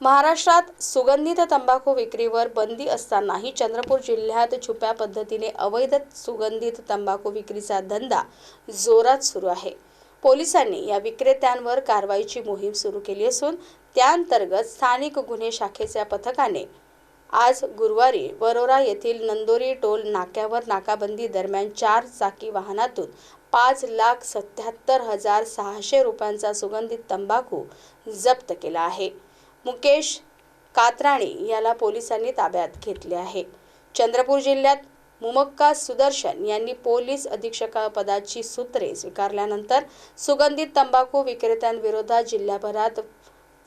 महाराष्ट्रात सुगंधित तंबाखू विक्रीवर बंदी असतानाही चंद्रपूर जिल्ह्यात छुप्या पद्धतीने अवैध सुगंधित तंबाखू विक्रीचा धंदा जोरात सुरू आहे. पोलिसांनी या विक्रेत्यांवर कारवाईची मोहीम सुरू केली असून त्याअंतर्गत स्थानिक गुन्हे शाखेच्या पथकाने आज गुरुवारी वरोरा येथील नंदोरी टोल नाक्यावर नाकाबंदी दरम्यान चार चाकी वाहनातून पाच लाख सत्याहत्तर हजार सहाशे रुपयांचा सुगंधित तंबाखू जप्त केला आहे. मुकेश कात्राणी याला पोलिसांनी ताब्यात घेतले आहे. चंद्रपूर जिल्ह्यात मुमक्का सुदर्शन यांनी पोलीस अधीक्षकपदाची सूत्रे स्वीकारल्यानंतर सुगंधित तंबाखू विक्रेत्यांविरोधात जिल्ह्याभरात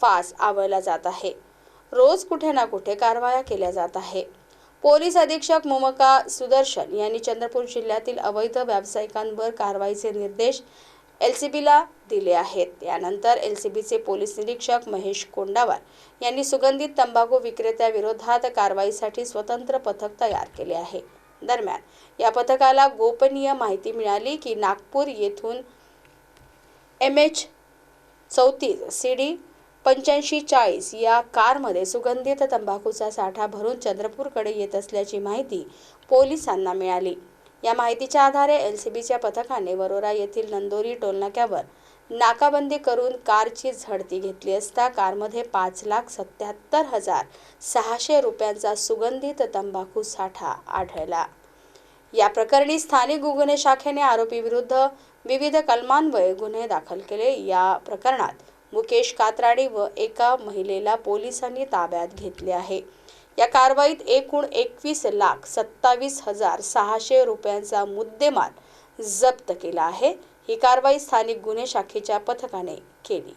फास आवळला जात आहे. रोज कुठे ना कुठे कारवाया केल्या जात आहे. पोलीस अधीक्षक मुमका सुदर्शन यांनी चंद्रपूर जिल्ह्यातील अवैध व्यावसायिकांवर कारवाईचे निर्देश एल सी बीला दिले आहेत. यानंतर एल सी बीचे पोलीस निरीक्षक महेश कोंडावार यांनी सुगंधित तंबाखू विक्रेत्याविरोधात कारवाईसाठी स्वतंत्र पथक तयार केले आहे. दरम्यान या पथकाला गोपनीय माहिती मिळाली की नागपूर येथून एम एच चौतीस सी डी पंच्याऐंशी चाळीस या कारमध्ये सुगंधित तंबाखूचा साठा भरून चंद्रपूरकडे येत असल्याची माहिती पोलिसांना मिळाली. या माहितीच्या आधारे एल सी बीच्या पथकाने वरोरा येथील नंदोरी टोलनाक्यावर नाकाबंदी करून कारची झडती घेतली असता कारमध्ये पाच लाख सत्याहत्तर हजार सहाशे रुपयांचा सुगंधित तंबाखू साठा आढळला. या प्रकरणी स्थानिक गुन्हे शाखेने आरोपीविरुद्ध विविध कलमांवर गुन्हे दाखल केले. या प्रकरणात मुकेश कात्राडे व एका महिलेला पोलिसांनी ताब्यात घेतले आहे. या कारवाईत एकूण एकवीस लाख सत्तावीस हजार सहाशे रुपयांचा मुद्देमाल जप्त केला आहे. ही कारवाई स्थानिक गुन्हे शाखेच्या पथकाने केली.